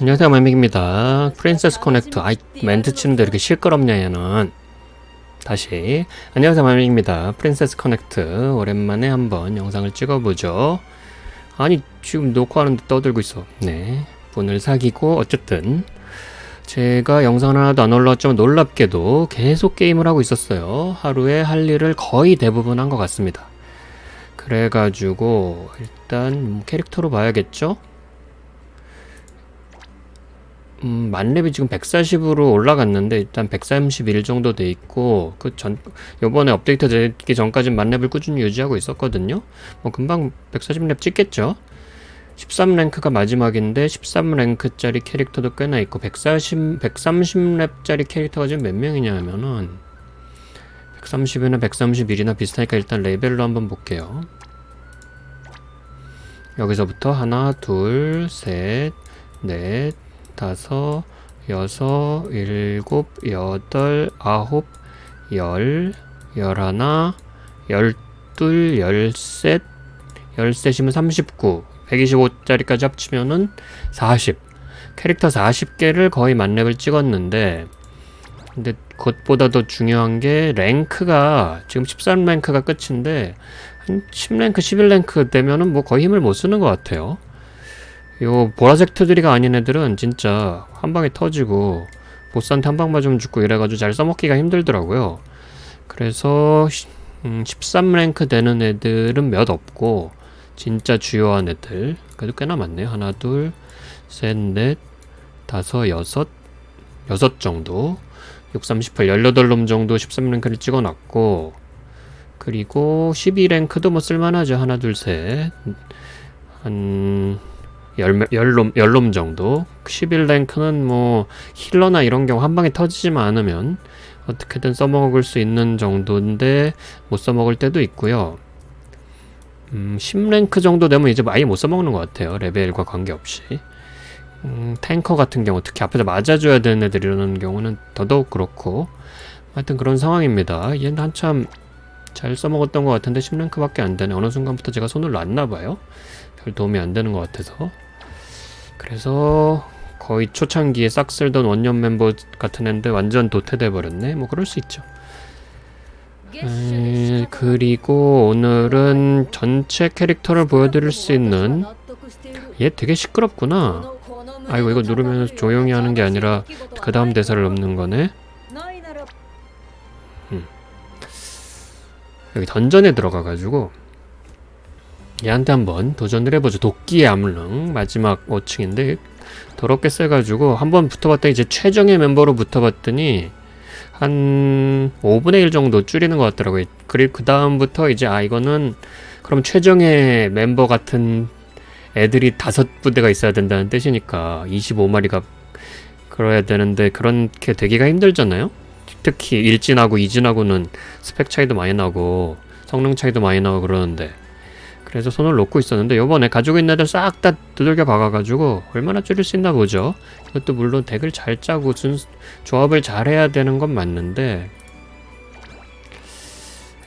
안녕하세요 마믹입니다. 프린세스 커넥트 아이 멘트 치는데 이렇게 시끄럽냐 얘는. 다시. 안녕하세요 마믹입니다. 프린세스 커넥트. 오랜만에 한번 영상을 찍어보죠. 아니 지금 녹화하는데 떠들고 있어. 네. 분을 사귀고 어쨌든 제가 영상을 하나도 안 올라왔지만 놀랍게도 계속 게임을 하고 있었어요. 하루에 할 일을 거의 대부분 한 것 같습니다. 그래가지고 일단 캐릭터로 봐야겠죠 음, 만렙이 지금 140으로 올라갔는데 일단 131 정도 돼 있고 그 전 요번에 업데이트 되기 전까지 만렙을 꾸준히 유지하고 있었거든요. 뭐 금방 140렙 찍겠죠. 13랭크가 마지막인데 13랭크짜리 캐릭터도 꽤나 있고 140 130렙짜리 캐릭터가 지금 몇 명이냐 하면은 130이나 131이나 비슷하니까 일단 레벨로 한번 볼게요. 여기서부터 하나, 둘, 셋, 넷, 다섯, 여섯, 일곱, 여덟, 아홉, 열, 열하나, 열둘, 열셋, 열셋이면 39, 125짜리까지 합치면은 40. 캐릭터 40개를 거의 만렙을 찍었는데, 근데 그것보다 더 중요한 게 랭크가 지금 13랭크가 끝인데 한 10랭크, 11랭크 되면은 뭐 거의 힘을 못 쓰는 것 같아요. 요 보라색 투드리가 아닌 애들은 진짜 한 방에 터지고 보스한테 한 방 맞으면 죽고 이래가지고 잘 써먹기가 힘들더라고요. 그래서 시- 음, 13랭크 되는 애들은 몇 없고 진짜 주요한 애들 그래도 꽤나 많네요. 하나 둘 셋 넷 다섯 여섯 여섯 정도 6, 38, 18놈 정도 13랭크를 찍어놨고 그리고 12랭크도 뭐 쓸만하죠. 하나 둘 셋한 열, 열놈, 열놈 정도. 11랭크는 뭐 힐러나 이런 경우 한 방에 터지지만 않으면 어떻게든 써먹을 수 있는 정도인데 못 써먹을 때도 있고요. 음, 10랭크 정도 되면 이제 아예 못 써먹는 것 같아요. 레벨과 관계없이. 음, 탱커 같은 경우, 특히 앞에서 맞아줘야 되는 애들 이러는 경우는 더더욱 그렇고. 하여튼 그런 상황입니다. 얘는 한참 잘 써먹었던 것 같은데 10랭크밖에 안 되네. 어느 순간부터 제가 손을 놨나 봐요. 별 도움이 안 되는 것 같아서. 그래서 거의 초창기에 싹 쓸던 원년 멤버 같은 애인데 완전 도태돼 버렸네. 뭐 그럴 수 있죠. 에, 그리고 오늘은 전체 캐릭터를 보여드릴 수 있는 얘 되게 시끄럽구나. 아이고 이거 누르면 조용히 하는 게 아니라 그 다음 대사를 넣는 거네. 여기 던전에 들어가가지고 얘한테 한번 도전을 해보죠. 도끼의 암릉 마지막 5층인데 더럽게 세가지고 한번 붙어봤더니 이제 최정예 멤버로 붙어봤더니 한 5분의 1 정도 줄이는 것 같더라고요. 그리고 그 다음부터 이제 아 이거는 그럼 최정예 멤버 같은 애들이 다섯 부대가 있어야 된다는 뜻이니까 25마리가 그래야 되는데 그렇게 되기가 힘들잖아요. 특히 일진하고 이진하고는 스펙 차이도 많이 나고 성능 차이도 많이 나고 그러는데 그래서 손을 놓고 있었는데 요번에 가지고 있는 애들 싹 다 두들겨 박아가지고 얼마나 줄일 수 있나 보죠. 이것도 물론 덱을 잘 짜고 준, 조합을 잘 해야 되는 건 맞는데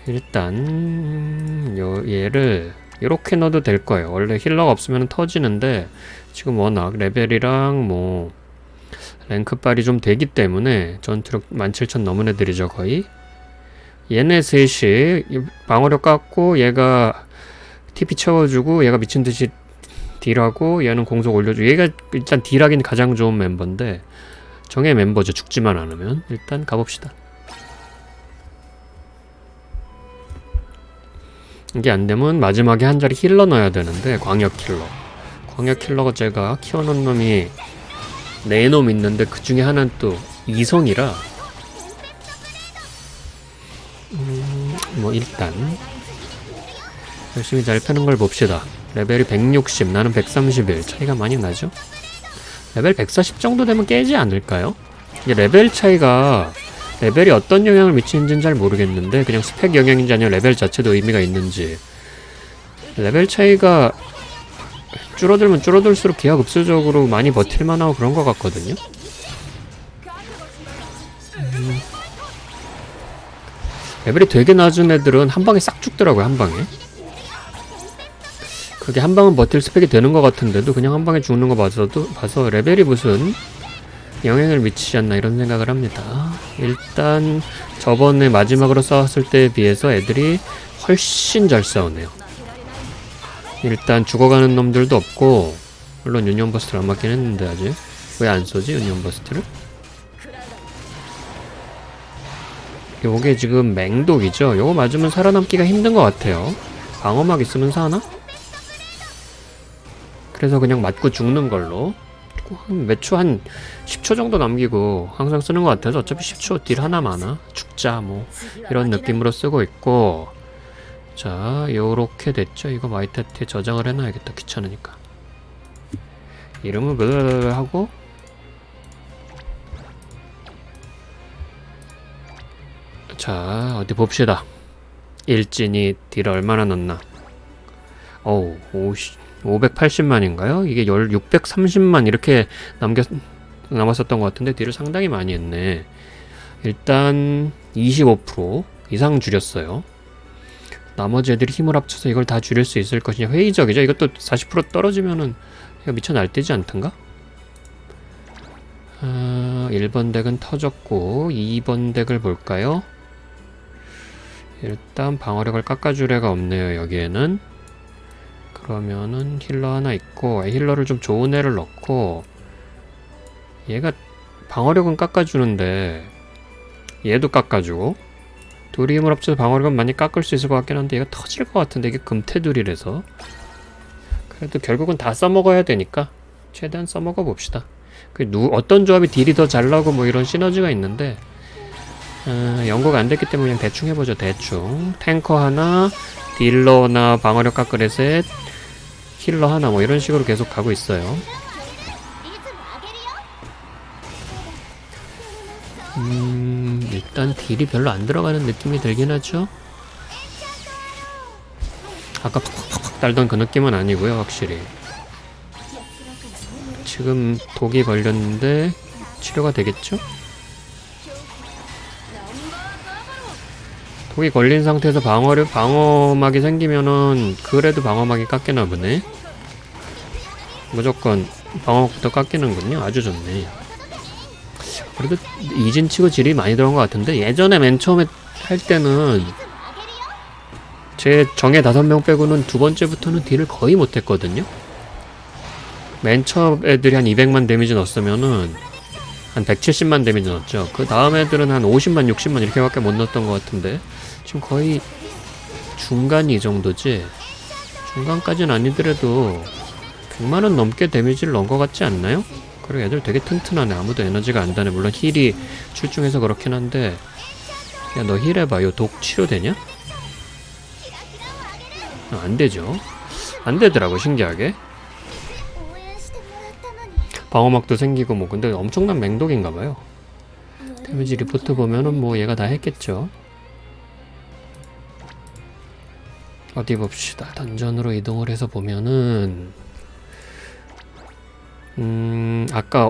일단 요, 얘를 이렇게 넣어도 될 거예요. 원래 힐러가 없으면 터지는데 지금 워낙 레벨이랑 뭐 랭크빨이 좀 되기 때문에 전투력 17,000 넘은 애들이죠 거의 얘네 셋이 이 방어력 깎고 얘가 TP 채워주고 얘가 미친듯이 딜하고 얘는 공속 올려주고 얘가 일단 딜하기는 가장 좋은 멤버인데 정의 멤버죠. 죽지만 않으면. 일단 가봅시다. 이게 안되면 마지막에 한 자리 힐러 넣어야 되는데 광역 힐러. 광역 힐러가 제가 키워놓은 놈이 네 놈 있는데 그 중에 하나는 또 이성이라. 음, 뭐 일단 열심히 잘 패는 걸 봅시다. 레벨이 160, 나는 131 차이가 많이 나죠? 레벨 140 정도 되면 깨지 않을까요? 이게 레벨 차이가 레벨이 어떤 영향을 미치는지는 잘 모르겠는데 그냥 스펙 영향인지 아니면 레벨 자체도 의미가 있는지 레벨 차이가 줄어들면 줄어들수록 기하급수적으로 많이 버틸만 하고 그런 것 같거든요. 음. 레벨이 되게 낮은 애들은 한 방에 싹 죽더라고요, 한 방에. 그게 한 방은 버틸 스펙이 되는 것 같은데도 그냥 한 방에 죽는 거 봐서도 봐서 레벨이 무슨 영향을 미치지 않나 이런 생각을 합니다. 일단 저번에 마지막으로 싸웠을 때에 비해서 애들이 훨씬 잘 싸우네요. 일단 죽어가는 놈들도 없고 물론 유니온 버스트를 안 맞긴 했는데 아직 왜 안 쏘지 유니온 버스트를? 요게 지금 맹독이죠. 요거 맞으면 살아남기가 힘든 것 같아요. 방어막 있으면 사나? 그래서 그냥 맞고 죽는 걸로. 몇초 한 10초 정도 남기고 항상 쓰는 것 같아서 어차피 10초 딜 하나 많아. 죽자 뭐. 이런 느낌으로 쓰고 있고. 자 요렇게 됐죠. 이거 마이테트에 저장을 해놔야겠다 귀찮으니까. 이름을 블 하고. 자 어디 봅시다. 일진이 딜 얼마나 넣나. 어우 오씨 580만인가요? 이게 630만 이렇게 남겼 남았었던 것 같은데 딜을 상당히 많이 했네. 일단 25% 이상 줄였어요. 나머지 애들이 힘을 합쳐서 이걸 다 줄일 수 있을 것이냐 회의적이죠. 이것도 40% 떨어지면은 이거 미쳐 날뛰지 않던가? 아, 1번 덱은 터졌고 2번 덱을 볼까요? 일단 방어력을 깎아줄 애가 없네요. 여기에는 그러면은 힐러 하나 있고 힐러를 좀 좋은 애를 넣고 얘가 방어력은 깎아주는데 얘도 깎아주고 둘이 힘을 합쳐서 방어력은 많이 깎을 수 있을 것 같긴 한데 얘가 터질 것 같은데 이게 금태둘이라서. 그래도 결국은 다 써먹어야 되니까 최대한 써먹어 봅시다. 그 누, 어떤 조합이 딜이 더 잘 나오고 뭐 이런 시너지가 있는데 어, 연구가 안 됐기 때문에 그냥 대충 해보죠 대충. 탱커 하나 딜러나 방어력 깎을 셋 힐러 하나 뭐 이런 식으로 계속 가고 있어요. 음, 일단 딜이 별로 안 들어가는 느낌이 들긴 하죠. 아까 팍팍팍 달던 그 느낌은 아니고요, 확실히. 지금 독이 걸렸는데 치료가 되겠죠? 독이 걸린 상태에서 방어력 방어막이 생기면은 그래도 방어막이 깎이나 보네. 무조건 방어막부터 깎이는군요. 아주 좋네. 그래도 이진치고 질이 많이 들어간 것 같은데 예전에 맨 처음에 할 때는 제 정예 다섯 명 빼고는 두 번째부터는 딜을 거의 못했거든요. 맨 처음 애들이 한 200만 데미지 넣었으면은 한 170만 데미지 넣었죠. 그 다음 애들은 한 50만, 60만 이렇게밖에 못 넣었던 것 같은데 지금 거의 중간이 이 정도지. 중간까지는 아니더라도 100만원 넘게 데미지를 넣은 것 같지 않나요? 그리고 애들 되게 튼튼하네. 아무도 에너지가 안 다네. 물론 힐이 출중해서 그렇긴 한데 야 너 힐 해봐. 요 독 치료되냐? 아, 안 되죠. 안 되더라고 신기하게. 방어막도 생기고 뭐 근데 엄청난 맹독인가 봐요. 데미지 리포트 보면은 뭐 얘가 다 했겠죠. 어디 봅시다. 던전으로 이동을 해서 보면은 음 아까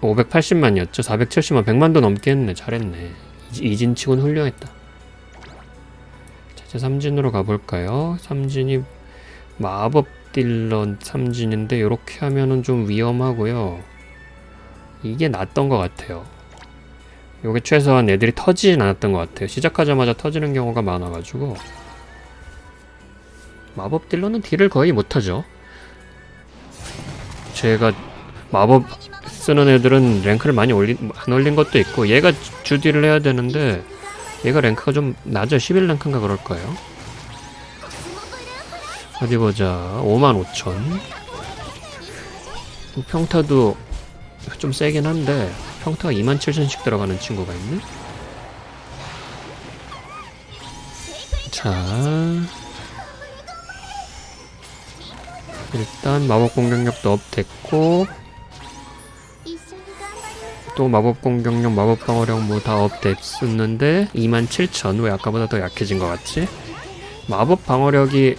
580만이었죠. 470만 100만도 넘게 했네. 잘했네. 이- 이진치곤 훌륭했다. 자, 이제 삼진으로 가볼까요? 삼진이 마법 딜러 삼진인데 이렇게 하면은 좀 위험하고요. 이게 낫던 것 같아요. 요게 최소한 애들이 터지진 않았던 것 같아요. 시작하자마자 터지는 경우가 많아가지고 마법 딜러는 딜을 거의 못하죠. 제가 마법 쓰는 애들은 랭크를 많이 올린 안 올린 것도 있고 얘가 주딜을 해야 되는데 얘가 랭크가 좀 낮아. 11랭크인가 그럴 거예요. 어디 보자. 55,000 평타도 좀 세긴 한데 평타가 27,000씩 들어가는 친구가 있네. 자 일단 마법 공격력도 업 됐고 또 마법 공격력, 마법 방어력 뭐 다 업 됐었는데 27,000왜 아까보다 더 약해진 것 같지? 마법 방어력이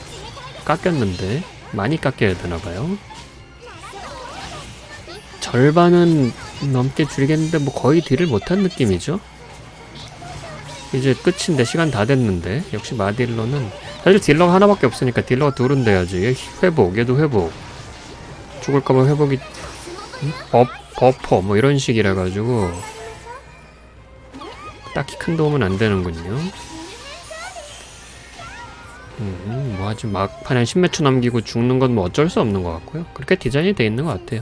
깎였는데 많이 깎여야 되나봐요. 절반은 넘게 줄이겠는데 뭐 거의 딜을 못한 느낌이죠. 이제 끝인데 시간 다 됐는데 역시 마딜러는 사실 딜러가 하나밖에 없으니까 딜러가 둘은 돼야지. 회복 얘도 회복. 죽을까봐 회복이 버, 버퍼 뭐 이런 식이라 가지고 딱히 큰 도움은 안 되는군요. 음, 뭐 아주 막판에 1 0몇초 남기고 죽는 건 뭐 어쩔 수 없는 것 같고요. 그렇게 디자인이 돼 있는 것 같아요.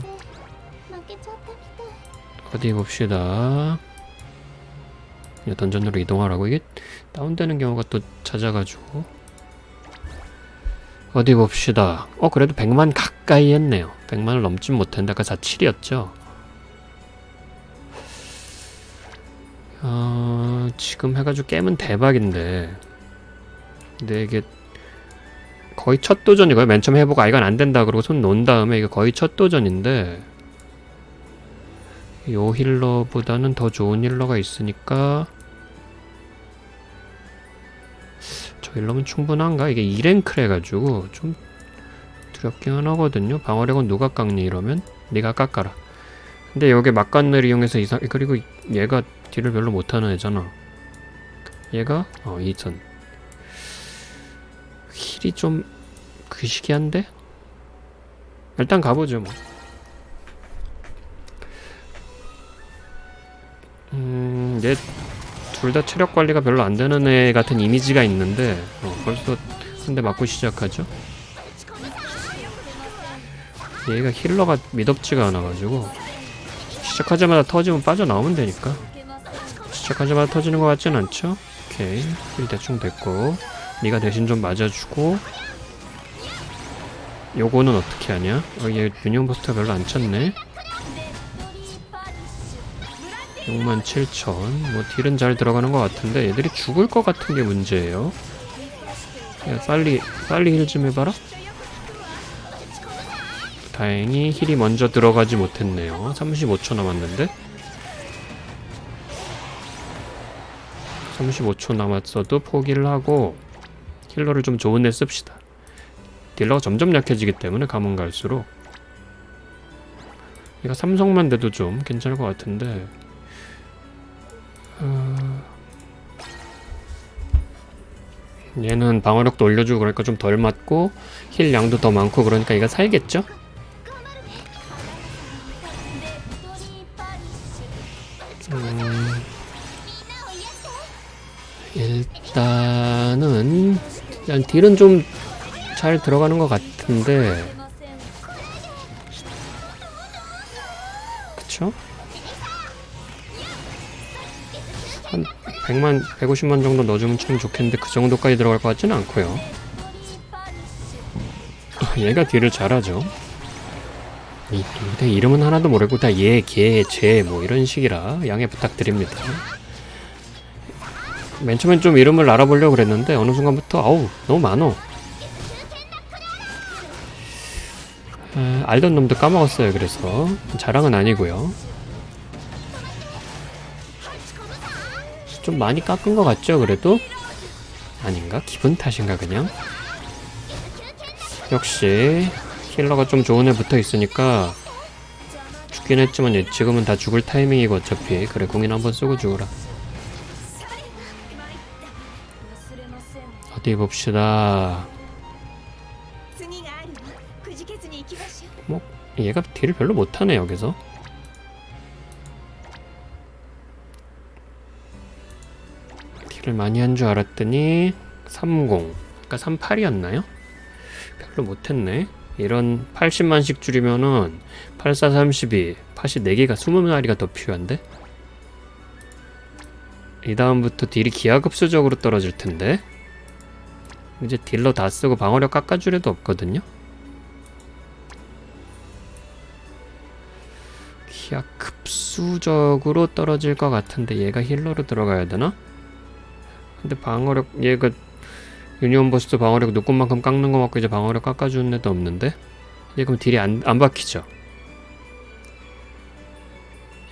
어디 봅시다. 던전으로 이동하라고. 이게 다운되는 경우가 또 찾아가지고. 어디 봅시다. 어 그래도 100만 가까이 했네요. 100만을 넘진 못했는데 아까 47이었죠. 어, 지금 해가지고 깨면 대박인데 근데 이게 거의 첫 도전이고요. 맨 처음 해보고 아 이건 안 된다 그러고 손 놓은 다음에 이게 거의 첫 도전인데 요 힐러보다는 더 좋은 힐러가 있으니까 저 힐러면 충분한가? 이게 2랭크래 가지고 좀 두렵긴 하거든요. 방어력은 누가 깎니? 이러면 네가 깎아라. 근데 여기 막간을 이용해서 이상 그리고 얘가 딜을 별로 못하는 애잖아. 얘가 어 이선 힐이 좀 그시기한데? 일단 가보죠 뭐. 음, 얘 둘 다 체력 관리가 별로 안 되는 애 같은 이미지가 있는데 어, 벌써 한 대 맞고 시작하죠. 얘가 힐러가 미덥지가 않아가지고 시작하자마자 터지면 빠져나오면 되니까 시작하자마자 터지는 것 같진 않죠? 오케이 힐 대충 됐고 네가 대신 좀 맞아주고 요거는 어떻게 하냐? 어, 얘 유니온 버스트가 별로 안 쳤네 67,000. 뭐 딜은 잘 들어가는 것 같은데 얘들이 죽을 것 같은 게 문제예요. 야, 빨리 빨리 힐 좀 해봐라. 다행히 힐이 먼저 들어가지 못했네요. 35초 남았는데. 35초 남았어도 포기를 하고 힐러를 좀 좋은 애 씁시다. 딜러가 점점 약해지기 때문에 가면 갈수록 얘가 삼성만 돼도 좀 괜찮을 것 같은데 어, 얘는 방어력도 올려주고 그러니까 좀 덜 맞고 힐 양도 더 많고 그러니까 얘가 살겠죠? 음, 일단은 일단 딜은 좀 잘 들어가는 것 같은데 그쵸? 한 100만, 150만 정도 넣어주면 참 좋겠는데 그 정도까지 들어갈 것 같지는 않고요. 얘가 딜을 잘하죠. 이 근데 이름은 하나도 모르고 다 얘, 걔, 쟤 뭐 이런 식이라 양해 부탁드립니다. 맨 처음엔 좀 이름을 알아보려고 그랬는데 어느 순간부터 아우 너무 많어. 아, 알던 놈도 까먹었어요. 그래서 자랑은 아니고요. 좀 많이 깎은 것 같죠 그래도? 아닌가? 기분 탓인가 그냥? 역시 힐러가 좀 좋은 애 붙어 있으니까 죽긴 했지만 지금은 다 죽을 타이밍이고 어차피 그래 공인 한번 쓰고 죽어라 어디 봅시다 뭐 얘가 딜을 별로 못하네 여기서 딜을 많이 한 줄 알았더니 30 아까 38이었나요? 별로 못했네. 이런 80만씩 줄이면은 84 32 팟이 4개가 20마리가 더 필요한데? 이 다음부터 딜이 기하급수적으로 떨어질 텐데? 이제 딜러 다 쓰고 방어력 깎아줄 애도 없거든요? 기하 급수적으로 떨어질 것 같은데 얘가 힐러로 들어가야 되나? 근데 방어력 얘가 유니온 버스트 방어력 높은 만큼 깎는 거 맞고 이제 방어력 깎아주는 애도 없는데? 이제 그럼 딜이 안, 안 박히죠?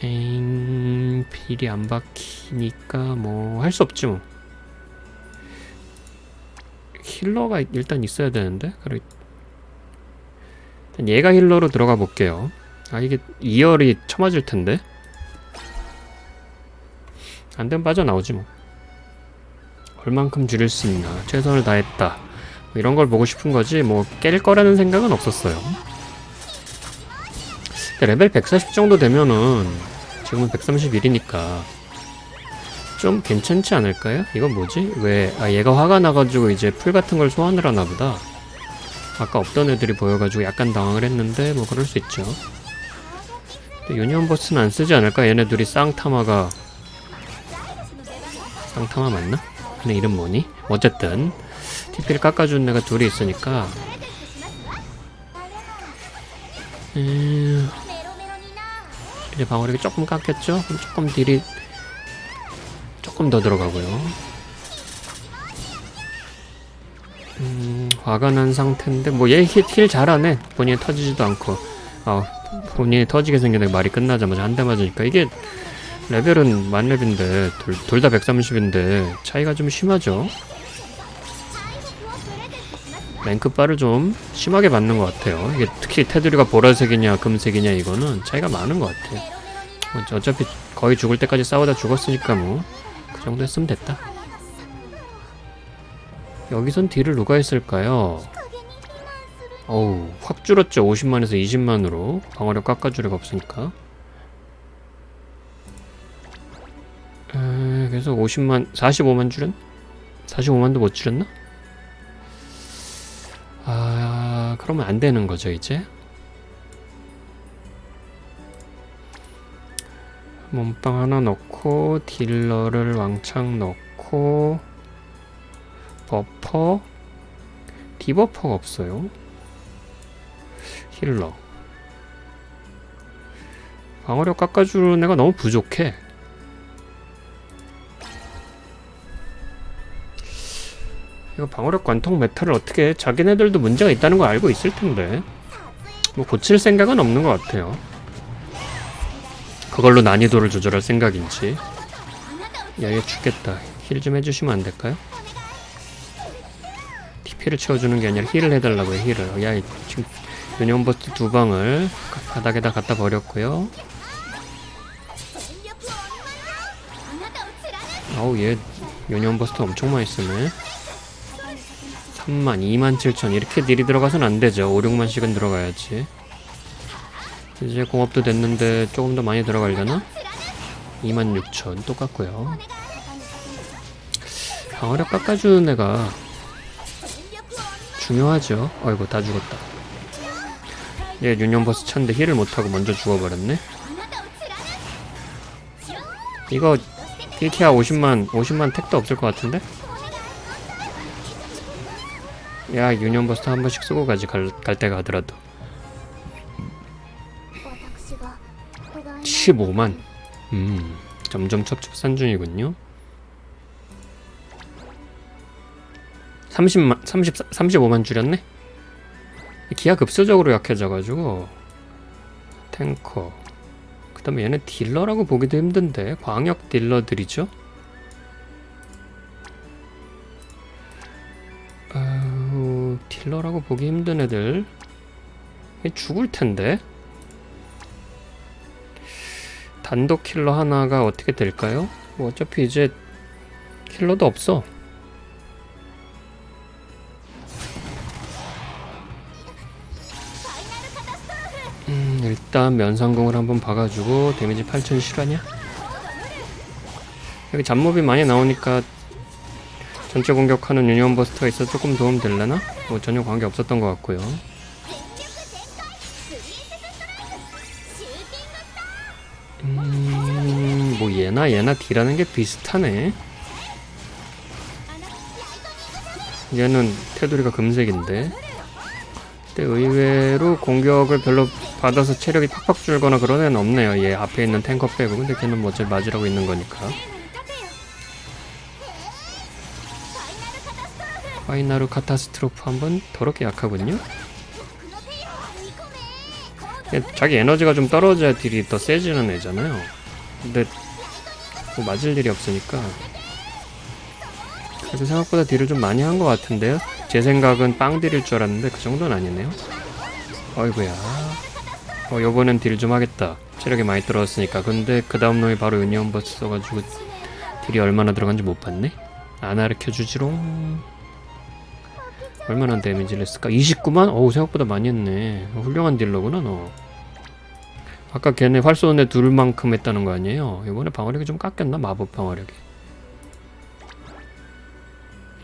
에잉 딜이 안 박히니까 뭐 할 수 없지 뭐. 힐러가 일단 있어야 되는데? 그래 얘가 힐러로 들어가 볼게요. 아 이게 2열이 쳐맞을 텐데? 안 되면 빠져나오지 뭐 얼만큼 줄일 수 있나 최선을 다했다 이런 걸 보고 싶은 거지 뭐 깰 거라는 생각은 없었어요. 레벨 140 정도 되면은 지금은 131이니까 좀 괜찮지 않을까요? 이건 뭐지? 왜, 아, 얘가 화가 나가지고 이제 풀 같은 걸 소환을 하나 보다. 아까 없던 애들이 보여가지고 약간 당황을 했는데, 뭐 그럴 수 있죠. 근데 유니언 버스는 안 쓰지 않을까? 얘네 둘이 쌍타마가, 쌍타마 맞나? 근데 이름 뭐니? 어쨌든, TP를 깎아준 애가 둘이 있으니까, 음, 이제 방어력이 조금 깎였죠? 그럼 조금 딜이 조금 더 들어가고요. 음, 화가 난 상태인데 뭐 얘 힐 잘하네. 본인이 터지지도 않고 아 본인이 터지게 생겼는데 말이 끝나자마자 한 대 맞으니까 이게 레벨은 만렙인데 둘 다 130인데 차이가 좀 심하죠. 랭크 바를 좀 심하게 받는 것 같아요. 이게 특히 테두리가 보라색이냐 금색이냐 이거는 차이가 많은 것 같아요. 뭐 어차피 거의 죽을 때까지 싸우다 죽었으니까 뭐 그 정도 했으면 됐다. 여기선 딜을 누가 했을까요? 어우 확 줄었죠 50만에서 20만으로 방어력 깎아줄 애가 없으니까 에, 그래서 50만 45만 줄였? 45만도 못 줄였나? 아 그러면 안 되는 거죠 이제? 몸빵 하나 넣고 딜러를 왕창 넣고 버퍼? 디버퍼가 없어요. 힐러. 방어력 깎아주는 애가 너무 부족해 이거 방어력 관통 메타를 어떻게 해? 자기네들도 문제가 있다는 거 알고 있을 텐데. 뭐 고칠 생각은 없는 것 같아요. 그걸로 난이도를 조절할 생각인지. 야얘 죽겠다. 힐 좀 해주시면 안 될까요? TP를 채워주는 게 아니라 힐을 해달라고요 힐을. 야 이- 지금 유니온 버스트 두 방을 바닥에다 갖다 버렸고요. 아우 얘 유니온 버스트 엄청 많이 쓰네 3만 2만 7천. 이렇게 딜이 들어가선 안 되죠. 5, 6만씩은 들어가야지. 이제 공업도 됐는데 조금 더 많이 들어가려나? 2만 6천. 똑같고요. 방어력 깎아주는 애가 중요하죠. 어이구 다 죽었다. 얘 유니온버스 찬데 힐을 못하고 먼저 죽어버렸네. 이거 딜키아 50만 50만 택도 없을 것 같은데? 야 유니온 버스 한 번씩 쓰고 가지 갈, 갈 때가 하더라도. 15만. 음. 점점 첩첩산 중이군요. 30만 30 35만 줄였네? 기아 급수적으로 약해져가지고. 탱커. 그 다음에 얘네 딜러라고 보기도 힘든데 광역 딜러들이죠 딜러라고 보기 힘든 애들 얘 죽을 텐데 단독 킬러 하나가 어떻게 될까요? 뭐 어차피 이제 킬러도 없어. 음, 일단 면상공을 한번 봐가지고 데미지 8000 실화냐? 여기 잡몹이 많이 나오니까 전체 공격하는 유니온 버스트가 있어 서 조금 도움 될려나? 뭐 전혀 관계 없었던 것 같고요. 음, 뭐 얘나 얘나 딜하는 게 비슷하네. 얘는 테두리가 금색인데. 근데 의외로 공격을 별로 받아서 체력이 팍팍 줄거나 그런 애는 없네요. 얘 앞에 있는 탱커 빼고. 근데 걔는 뭐 어차피 맞으라고 있는 거니까. 파이나루 카타스트로프 한 번 더럽게 약하군요. 얘 자기 에너지가 좀 떨어져야 딜이 더 세지는 애잖아요. 근데 뭐 맞을 일이 없으니까 그래도 생각보다 딜을 좀 많이 한 것 같은데요. 제 생각은 빵 딜일 줄 알았는데 그 정도는 아니네요. 어이구야. 어 요번엔 딜 좀 하겠다. 체력이 많이 떨어졌으니까. 근데 그 다음 놈이 바로 유니온 버스 써가지고 딜이 얼마나 들어간지 못 봤네. 안 가르쳐 주지롱. 얼마나 데미지를 했을까? 29만? 어우 생각보다 많이 했네 훌륭한 딜러구나 너 아까 걔네 활 쏘는 애 둘만큼 했다는 거 아니에요? 이번에 방어력이 좀 깎였나? 마법 방어력이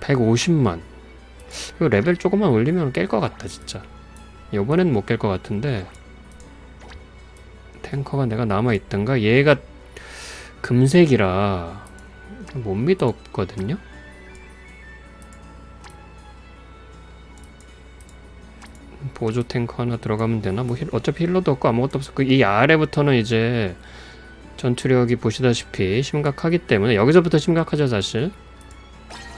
150만 이거 레벨 조금만 올리면 깰 것 같다 진짜 이번엔 못 깰 것 같은데 탱커가 내가 남아있던가 얘가 금색이라 못 믿었거든요 보조 탱커 하나 들어가면 되나? 뭐 힐, 어차피 힐러도 없고 아무것도 없어. 그이 아래부터는 이제 전투력이 보시다시피 심각하기 때문에 여기서부터 심각하죠 사실.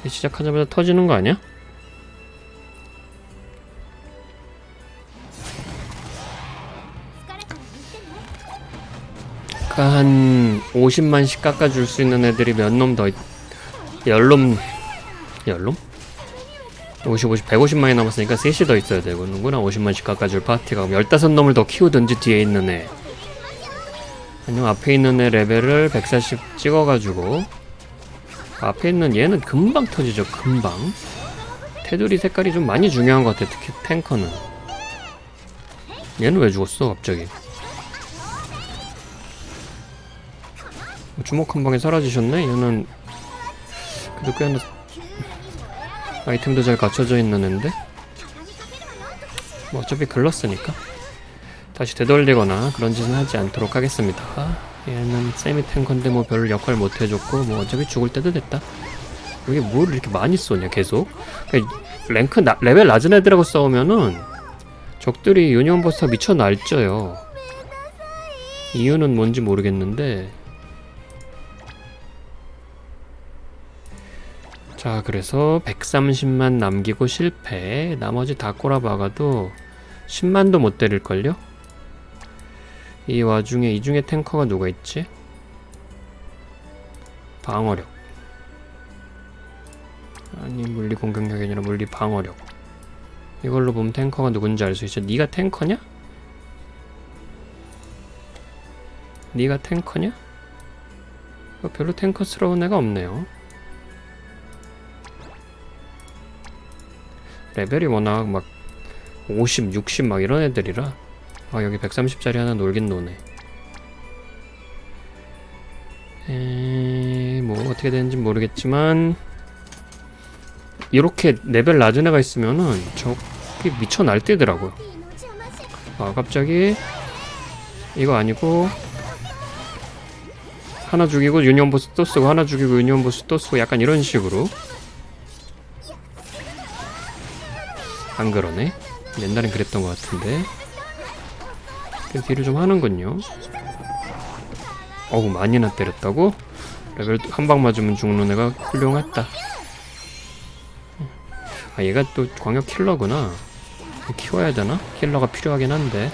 시작하자마자 터지는 거 아니야? 그러니까 한 50만씩 깎아줄 수 있는 애들이 몇 놈 더, 있... 열놈, 열놈? 50, 50, 150만이 남았으니까 셋이 더 있어야 되는구나. 50만씩 깎아줄 파티가. 그럼 15놈을 더 키우든지 뒤에 있는 애. 아니면 앞에 있는 애 레벨을 140 찍어가지고. 앞에 있는 얘는 금방 터지죠, 금방. 테두리 색깔이 좀 많이 중요한 것 같아, 특히 탱커는. 얘는 왜 죽었어, 갑자기? 주먹 한 방에 사라지셨네? 얘는 그래도 꽤나 아이템도 잘 갖춰져 있는 앤데? 뭐 어차피 글렀으니까. 다시 되돌리거나 그런 짓은 하지 않도록 하겠습니다. 얘는 세미 탱커인데 뭐별 역할 못 해줬고 뭐 어차피 죽을 때도 됐다. 이게 뭘 이렇게 많이 쏘냐 계속? 그러니까 랭크 나, 레벨 낮은 애들하고 싸우면은 적들이 유니온 버스터 미쳐 날쪄요. 이유는 뭔지 모르겠는데 자 그래서 130만 남기고 실패 나머지 다 꼬라박아도 10만도 못 때릴걸요? 이 와중에 이 중에 탱커가 누가 있지? 방어력 아니 물리 공격력이 아니라 물리 방어력 이걸로 보면 탱커가 누군지 알 수 있죠 네가 탱커냐? 네가 탱커냐? 어, 별로 탱커스러운 애가 없네요 레벨이 워낙 막 50, 60 막 이런 애들이라 아 여기 130짜리 하나 놀긴 노네. 에... 뭐 어떻게 되는지 모르겠지만 이렇게 레벨 낮은 애가 있으면은 저기 미쳐 날뛰더라고요. 아 갑자기 이거 아니고 하나 죽이고 유니온 보스 또 쓰고 하나 죽이고 유니온 보스 또 쓰고 약간 이런 식으로 안 그러네. 옛날엔 그랬던 것 같은데. 그 딜을 좀 하는군요. 어우 많이나 때렸다고? 레벨 한 방 맞으면 죽는 애가 훌륭했다. 아 얘가 또 광역 킬러구나. 키워야 되나? 킬러가 필요하긴 한데.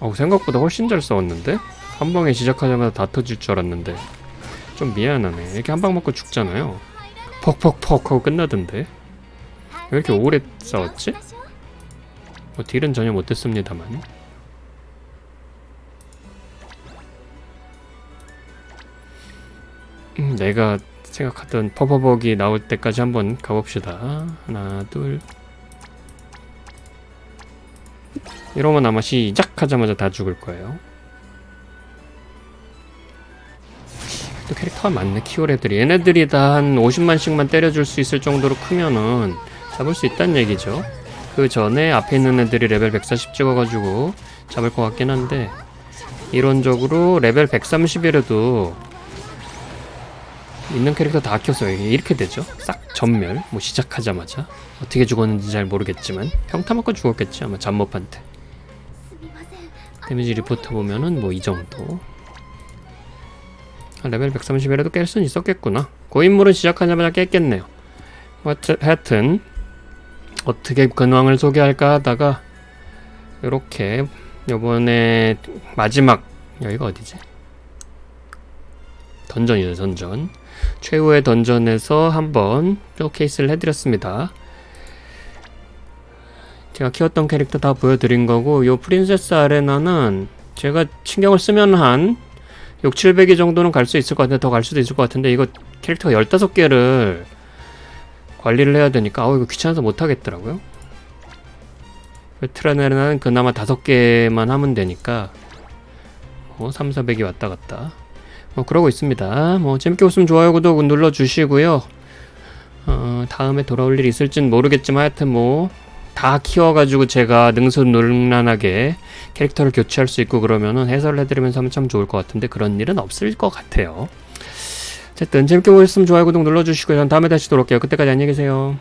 어우 생각보다 훨씬 잘 싸웠는데? 한 방에 시작하자마자 다 터질 줄 알았는데. 좀 미안하네. 이렇게 한 방 맞고 죽잖아요. 퍽퍽퍽 하고 끝나던데? 왜 이렇게 오래 싸웠지? 뭐 딜은 전혀 못했습니다만 음, 내가 생각하던 퍼퍼벅이 나올 때까지 한번 가봅시다. 하나 둘. 이러면 아마 시작하자마자 다 죽을 거예요 또 캐릭터가 많네 키오레들이. 얘네들이 다 한 50만씩만 때려줄 수 있을 정도로 크면은 잡을 수 있다는 얘기죠. 그 전에 앞에 있는 애들이 레벨 140 찍어가지고 잡을 것 같긴 한데 이론적으로 레벨 130이라도 있는 캐릭터 다 아껴서 이렇게 되죠? 싹 전멸 뭐 시작하자마자. 어떻게 죽었는지 잘 모르겠지만 평타 맞고 죽었겠지 아마 잠못한테. 데미지 리포트 보면은 뭐 이 정도. 아, 레벨 130이라도 깰 수는 있었겠구나. 고인물은 시작하자마자 깼겠네요. 하여튼 어떻게 근황을 소개할까 하다가 이렇게 요번에 마지막 여기가 어디지? 던전이죠 던전 최후의 던전에서 한번 쇼케이스를 해드렸습니다 제가 키웠던 캐릭터 다 보여드린 거고 요 프린세스 아레나는 제가 신경을 쓰면 한 6, 700이 정도는 갈 수 있을 것 같은데 더 갈 수도 있을 것 같은데 이거 캐릭터가 15개를 관리를 해야 되니까 아우 이거 귀찮아서 못 하겠더라고요. 베트라네는 그나마 다섯 개만 하면 되니까 뭐 3, 400이 왔다 갔다 뭐 그러고 있습니다. 뭐 재밌게 보시면 좋아요, 구독 눌러주시고요. 어, 다음에 돌아올 일 있을진 모르겠지만 하여튼 뭐 다 키워가지고 제가 능수능란하게 캐릭터를 교체할 수 있고 그러면은 해설을 해드리면서 하면 참 좋을 것 같은데 그런 일은 없을 것 같아요. 어쨌든 재밌게 보셨으면 좋아요, 구독 눌러주시고요. 전 다음에 다시 돌아올게요. 그때까지 안녕히 계세요.